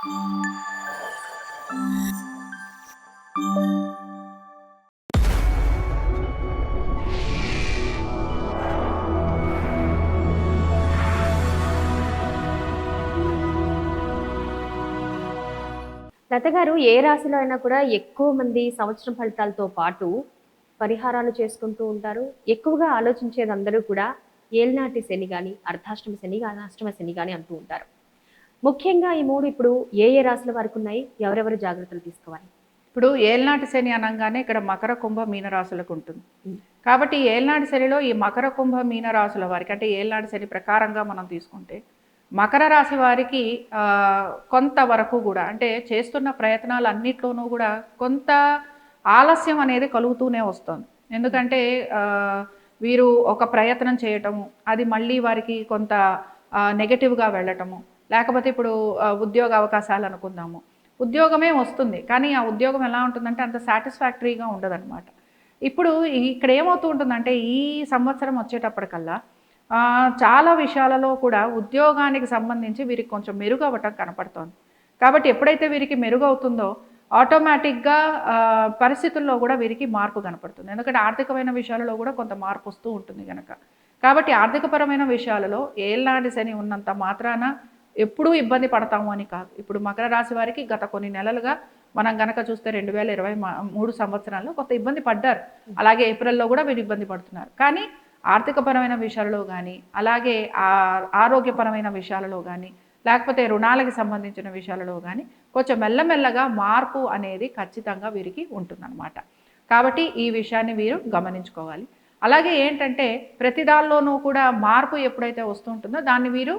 లత గారు ఏ రాశిలో అయినా కూడా ఎక్కువ మంది సంవత్సరం ఫలితాలతో పాటు పరిహారాలు చేసుకుంటూ ఉంటారు. ఎక్కువగా ఆలోచించేది అందరూ కూడా ఏల్నాటి శని కానీ అర్ధాష్టమ శని కానీ అష్టమ శని కానీ అంటూ ఉంటారు. ముఖ్యంగా ఈ మూడు ఇప్పుడు ఏ ఏ రాశుల వరకు ఉన్నాయి? ఎవరెవరు జాగ్రత్తలు తీసుకోవాలి? ఇప్పుడు ఏల్నాటి శని అనగానే ఇక్కడ మకర కుంభ మీన రాశులకు ఉంటుంది. కాబట్టి ఏల్నాటి శనిలో ఈ మకర కుంభ మీన రాశుల వారికి అంటే ఏల్నాటి శని ప్రకారంగా మనం తీసుకుంటే మకర రాశి వారికి కొంతవరకు కూడా అంటే చేస్తున్న ప్రయత్నాలు అన్నిట్లోనూ కూడా కొంత ఆలస్యం అనేది కలుగుతూనే వస్తుంది. ఎందుకంటే వీరు ఒక ప్రయత్నం చేయటము అది మళ్ళీ వారికి కొంత నెగటివ్గా వెళ్ళటము లేకపోతే ఇప్పుడు ఉద్యోగ అవకాశాలు అనుకుందాము. ఉద్యోగమే వస్తుంది కానీ ఆ ఉద్యోగం ఎలా ఉంటుందంటే అంత సాటిస్ఫాక్టరీగా ఉండదన్నమాట. ఇప్పుడు ఇక్కడ ఏమవుతూ ఉంటుందంటే ఈ సంవత్సరం వచ్చేటప్పటికల్లా చాలా విషయాలలో కూడా ఉద్యోగానికి సంబంధించి వీరికి కొంచెం మెరుగు అవ్వటం కనపడుతోంది. కాబట్టి ఎప్పుడైతే వీరికి మెరుగు అవుతుందో ఆటోమేటిక్గా పరిస్థితుల్లో కూడా వీరికి మార్పు కనపడుతుంది. ఎందుకంటే ఆర్థికమైన విషయాలలో కూడా కొంత మార్పు వస్తూ ఉంటుంది కనుక కాబట్టి ఆర్థికపరమైన విషయాలలో ఏళ్ళనాటి శని ఉన్నంత మాత్రాన ఎప్పుడూ ఇబ్బంది పడతాము అని కాదు. ఇప్పుడు మకర రాశి వారికి గత కొన్ని నెలలుగా మనం గనక చూస్తే రెండు వేల ఇరవై మూడు సంవత్సరాల్లో కొంత ఇబ్బంది పడ్డారు. అలాగే ఏప్రిల్లో కూడా వీరు ఇబ్బంది పడుతున్నారు. కానీ ఆర్థికపరమైన విషయాలలో కానీ అలాగే ఆరోగ్యపరమైన విషయాలలో కానీ లేకపోతే రుణాలకి సంబంధించిన విషయాలలో కానీ కొంచెం మెల్లమెల్లగా మార్పు అనేది ఖచ్చితంగా వీరికి ఉంటుందన్నమాట. కాబట్టి ఈ విషయాన్ని వీరు గమనించుకోవాలి. అలాగే ఏంటంటే ప్రతిదాల్లోనూ కూడా మార్పు ఎప్పుడైతే వస్తుంటుందో దాన్ని వీరు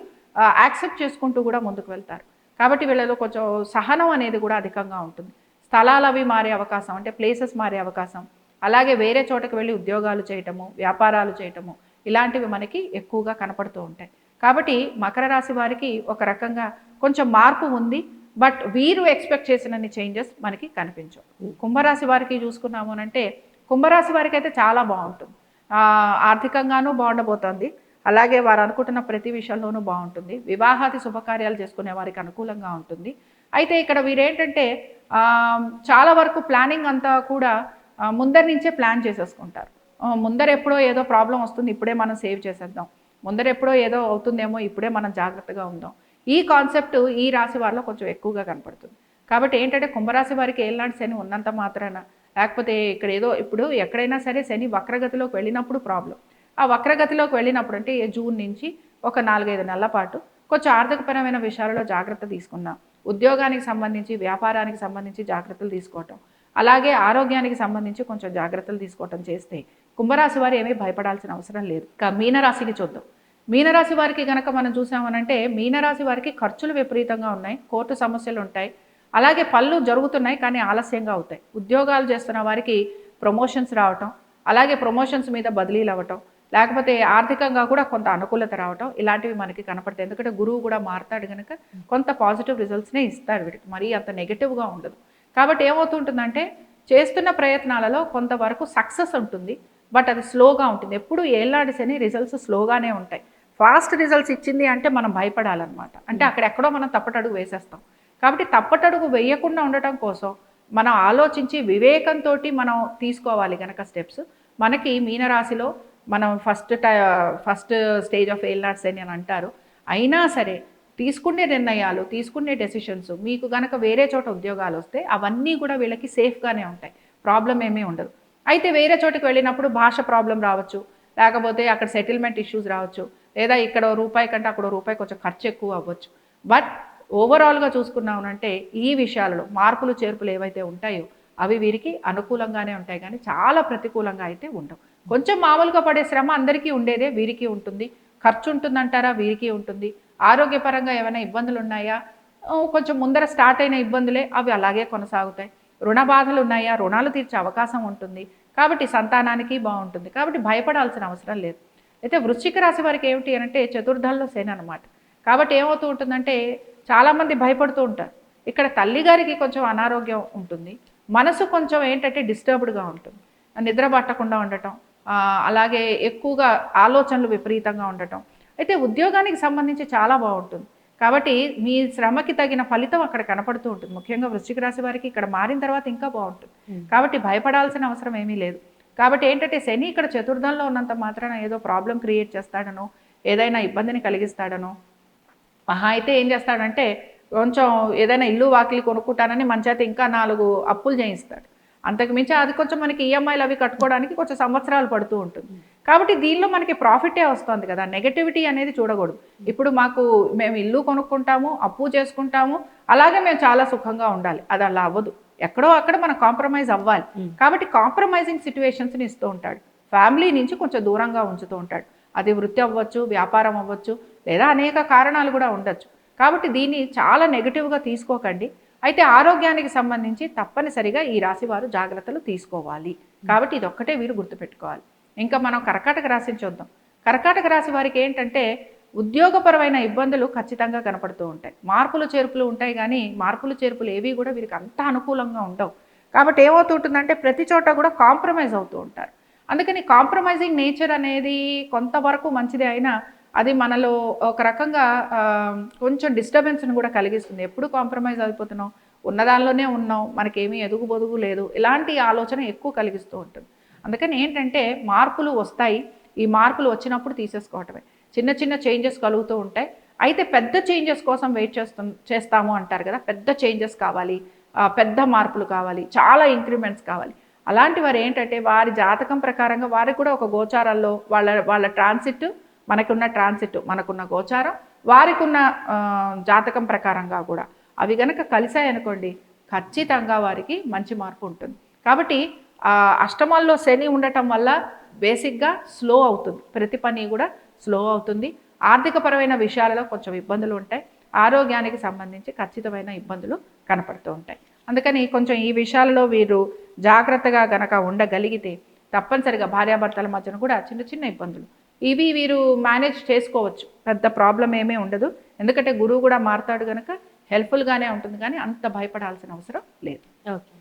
యాక్సెప్ట్ చేసుకుంటూ కూడా ముందుకు వెళ్తారు. కాబట్టి వీళ్ళలో కొంచెం సహనం అనేది కూడా అధికంగా ఉంటుంది. స్థలాలు అవి మారే అవకాశం అంటే ప్లేసెస్ మారే అవకాశం. అలాగే వేరే చోటకి వెళ్ళి ఉద్యోగాలు చేయటము వ్యాపారాలు చేయటము ఇలాంటివి మనకి ఎక్కువగా కనపడుతూ ఉంటాయి. కాబట్టి మకర రాశి వారికి ఒక రకంగా కొంచెం మార్పు ఉంది. బట్ వీరు ఎక్స్పెక్ట్ చేసినన్ని చేంజెస్ మనకి కనిపించవు. కుంభరాశి వారికి చూసుకున్నాము అంటే కుంభరాశి వారికి అయితే చాలా బాగుంటుంది. ఆర్థికంగానూ బాగుండబోతోంది. అలాగే వారు అనుకుంటున్న ప్రతి విషయంలోనూ బాగుంటుంది. వివాహాది శుభకార్యాలు చేసుకునే వారికి అనుకూలంగా ఉంటుంది. అయితే ఇక్కడ వీరేంటంటే చాలా వరకు ప్లానింగ్ అంతా కూడా ముందరి ముందర నుంచే ప్లాన్ చేసేసుకుంటారు. ముందర ఎప్పుడో ఏదో ప్రాబ్లం వస్తుంది ఇప్పుడే మనం సేవ్ చేసేద్దాం. ముందర ఎప్పుడో ఏదో అవుతుందేమో ఇప్పుడే మనం జాగ్రత్తగా ఉందాం. ఈ కాన్సెప్ట్ ఈ రాశి వారిలో కొంచెం ఎక్కువగా కనపడుతుంది. కాబట్టి ఏంటంటే కుంభరాశి వారికి ఏలాంటి శని ఉన్నంత మాత్రాన లేకపోతే ఇక్కడ ఏదో ఇప్పుడు ఎక్కడైనా సరే శని వక్రగతిలోకి వెళ్ళినప్పుడు ప్రాబ్లం. ఆ వక్రగతిలోకి వెళ్ళినప్పుడు అంటే ఏ జూన్ నుంచి ఒక నాలుగైదు నెలల పాటు కొంచెం ఆర్థికపరమైన విషయాలలో జాగ్రత్త తీసుకున్నాం. ఉద్యోగానికి సంబంధించి వ్యాపారానికి సంబంధించి జాగ్రత్తలు తీసుకోవటం. అలాగే ఆరోగ్యానికి సంబంధించి కొంచెం జాగ్రత్తలు తీసుకోవటం చేస్తే కుంభరాశి వారు ఏమీ భయపడాల్సిన అవసరం లేదు. ఇక మీనరాశికి చూద్దాం. మీనరాశి వారికి కనుక మనం చూసామనంటే మీనరాశి వారికి ఖర్చులు విపరీతంగా ఉన్నాయి. కోర్టు సమస్యలు ఉంటాయి. అలాగే పళ్ళు జరుగుతున్నాయి కానీ ఆలస్యంగా అవుతాయి. ఉద్యోగాలు చేస్తున్న వారికి ప్రమోషన్స్ రావటం. అలాగే ప్రమోషన్స్ మీద బదిలీలు అవ్వటం. లేకపోతే ఆర్థికంగా కూడా కొంత అనుకూలత రావటం ఇలాంటివి మనకి కనపడతాయి. ఎందుకంటే గురువు కూడా మారుతాడు కనుక కొంత పాజిటివ్ రిజల్ట్స్నే ఇస్తాడు వీడికి. మరీ అంత నెగిటివ్గా ఉండదు. కాబట్టి ఏమవుతుంటుందంటే చేస్తున్న ప్రయత్నాలలో కొంతవరకు సక్సెస్ ఉంటుంది. బట్ అది స్లోగా ఉంటుంది. ఎప్పుడు ఏళ్ళాడిసని రిజల్ట్స్ స్లోగానే ఉంటాయి. ఫాస్ట్ రిజల్ట్స్ ఇచ్చింది అంటే మనం భయపడాలన్నమాట. అంటే అక్కడెక్కడో మనం తప్పటడుగు వేసేస్తాం. కాబట్టి తప్పటడుగు వేయకుండా ఉండటం కోసం మనం ఆలోచించి వివేకంతో మనం తీసుకోవాలి కనుక స్టెప్స్ మనకి మీనరాశిలో మనం ఫస్ట్ టై ఫస్ట్ స్టేజ్ ఆఫ్ ఏల్నాట్స్ అని అని అంటారు. అయినా సరే తీసుకునే నిర్ణయాలు తీసుకునే డెసిషన్స్ మీకు గనక వేరే చోట ఉద్యోగాలు వస్తే అవన్నీ కూడా వీళ్ళకి సేఫ్గానే ఉంటాయి. ప్రాబ్లం ఏమీ ఉండదు. అయితే వేరే చోటుకి వెళ్ళినప్పుడు భాష ప్రాబ్లం రావచ్చు. లేకపోతే అక్కడ సెటిల్మెంట్ ఇష్యూస్ రావచ్చు. లేదా ఇక్కడ రూపాయి కంటే అక్కడ రూపాయి కొంచెం ఖర్చు ఎక్కువ అవ్వచ్చు. బట్ ఓవరాల్గా చూసుకున్నామనంటే ఈ విషయాలలో మార్పులు చేర్పులు ఏవైతే ఉంటాయో అవి వీరికి అనుకూలంగానే ఉంటాయి. కానీ చాలా ప్రతికూలంగా అయితే ఉండవు. కొంచెం మామూలుగా పడే శ్రమ అందరికీ ఉండేదే వీరికి ఉంటుంది. ఖర్చు ఉంటుందంటారా? వీరికి ఉంటుంది. ఆరోగ్యపరంగా ఏమైనా ఇబ్బందులు ఉన్నాయా కొంచెం ముందర స్టార్ట్ అయిన ఇబ్బందులే అవి అలాగే కొనసాగుతాయి. రుణ బాధలు ఉన్నాయా? రుణాలు తీర్చే అవకాశం ఉంటుంది. కాబట్టి సంతానానికి బాగుంటుంది. కాబట్టి భయపడాల్సిన అవసరం లేదు. అయితే వృశ్చిక రాశి వారికి ఏమిటి అని అంటే చతుర్థంలో శని అనమాట కాబట్టి ఏమవుతూ ఉంటుందంటే చాలామంది భయపడుతూ ఉంటారు. ఇక్కడ తల్లి గారికి కొంచెం అనారోగ్యం ఉంటుంది. మనసు కొంచెం ఏంటంటే డిస్టర్బ్డ్గా ఉంటుంది. నిద్ర పట్టకుండా ఉండటం అలాగే ఎక్కువగా ఆలోచనలు విపరీతంగా ఉండటం. అయితే ఉద్యోగానికి సంబంధించి చాలా బాగుంటుంది. కాబట్టి మీ శ్రమకి తగిన ఫలితం అక్కడ కనపడుతూ ఉంటుంది. ముఖ్యంగా వృశ్చిక రాశి వారికి ఇక్కడ మారిన తర్వాత ఇంకా బాగుంటుంది. కాబట్టి భయపడాల్సిన అవసరం ఏమీ లేదు. కాబట్టి ఏంటంటే శని ఇక్కడ చతుర్థంలో ఉన్నంత మాత్రాన ఏదో ప్రాబ్లం క్రియేట్ చేస్తాడనో ఏదైనా ఇబ్బందిని కలిగిస్తాడనో మహా అయితే ఏం చేస్తాడంటే కొంచెం ఏదైనా ఇల్లు వాకిలి కొనుక్కుంటానని మంచి ఇంకా నాలుగు అప్పులు చేయిస్తాడు. అంతకు మించి అది కొంచెం మనకి ఈఎంఐలు అవి కట్టుకోవడానికి కొంచెం సంవత్సరాలు పడుతూ ఉంటుంది. కాబట్టి దీనిలో మనకి ప్రాఫిటే వస్తుంది కదా? నెగటివిటీ అనేది చూడకూడదు. ఇప్పుడు మాకు మేము ఇల్లు కొనుక్కుంటాము అప్పు చేసుకుంటాము అలాగే మేము చాలా సుఖంగా ఉండాలి. అది అలా అవ్వదు. ఎక్కడో అక్కడ మనం కాంప్రమైజ్ అవ్వాలి. కాబట్టి కాంప్రమైజింగ్ సిచ్యువేషన్స్ని ఇస్తూ ఉంటాడు. ఫ్యామిలీ నుంచి కొంచెం దూరంగా ఉంచుతూ ఉంటాడు. అది వృత్తి అవ్వచ్చు వ్యాపారం అవ్వచ్చు లేదా అనేక కారణాలు కూడా ఉండొచ్చు. కాబట్టి దీన్ని చాలా నెగిటివ్గా తీసుకోకండి. అయితే ఆరోగ్యానికి సంబంధించి తప్పనిసరిగా ఈ రాశి వారు జాగ్రత్తలు తీసుకోవాలి. కాబట్టి ఇదొక్కటే వీరు గుర్తుపెట్టుకోవాలి. ఇంకా మనం కర్కాటక రాశిని చూద్దాం. కర్కాటక రాశి వారికి ఏంటంటే ఉద్యోగపరమైన ఇబ్బందులు ఖచ్చితంగా కనపడుతూ ఉంటాయి. మార్పులు చేర్పులు ఉంటాయి కానీ మార్పులు చేర్పులు ఏవి కూడా వీరికి అంత అనుకూలంగా ఉండవు. కాబట్టి ఏమవుతుంటుందంటే ప్రతి చోట కూడా కాంప్రమైజ్ అవుతూ ఉంటారు. అందుకని కాంప్రమైజింగ్ నేచర్ అనేది కొంతవరకు మంచిదే అయినా అది మనలో ఒక రకంగా కొంచెం డిస్టర్బెన్స్ని కూడా కలిగిస్తుంది. ఎప్పుడు కాంప్రమైజ్ అయిపోతున్నాం? ఉన్నదానిలోనే ఉన్నాం. మనకేమీ ఎదుగు బొదుగు లేదు. ఇలాంటి ఆలోచన ఎక్కువ కలిగిస్తూ ఉంటుంది. అందుకని ఏంటంటే మార్పులు వస్తాయి. ఈ మార్పులు వచ్చినప్పుడు తీసేసుకోవటమే. చిన్న చిన్న చేంజెస్ కలుగుతూ ఉంటాయి. అయితే పెద్ద చేంజెస్ కోసం వెయిట్ చేస్తు చేస్తాము అంటారు కదా. పెద్ద చేంజెస్ కావాలి. పెద్ద మార్పులు కావాలి. చాలా ఇంక్రిమెంట్స్ కావాలి. అలాంటి వారు ఏంటంటే వారి జాతకం ప్రకారంగా వారికి కూడా ఒక గోచారాల్లో వాళ్ళ వాళ్ళ ట్రాన్సిట్ మనకున్న ట్రాన్సిట్ మనకున్న గోచారం వారికి ఉన్న జాతకం ప్రకారంగా కూడా. అవి కనుక కలిసాయనుకోండి ఖచ్చితంగా వారికి మంచి మార్పు ఉంటుంది. కాబట్టి అష్టమాల్లో శని ఉండటం వల్ల బేసిక్గా స్లో అవుతుంది. ప్రతి పని కూడా స్లో అవుతుంది. ఆర్థికపరమైన విషయాలలో కొంచెం ఇబ్బందులు ఉంటాయి. ఆరోగ్యానికి సంబంధించి ఖచ్చితమైన ఇబ్బందులు కనపడుతూ ఉంటాయి. అందుకని కొంచెం ఈ విషయాలలో వీరు జాగ్రత్తగా గనక ఉండగలిగితే తప్పనిసరిగా భార్యాభర్తల మధ్యన కూడా చిన్న చిన్న ఇబ్బందులు ఇవి వీరు మేనేజ్ చేసుకోవచ్చు. పెద్ద ప్రాబ్లం ఏమీ ఉండదు. ఎందుకంటే గురువు కూడా మారుతాడు కనుక హెల్ప్ఫుల్గానే ఉంటుంది కానీ అంత భయపడాల్సిన అవసరం లేదు. ఓకే.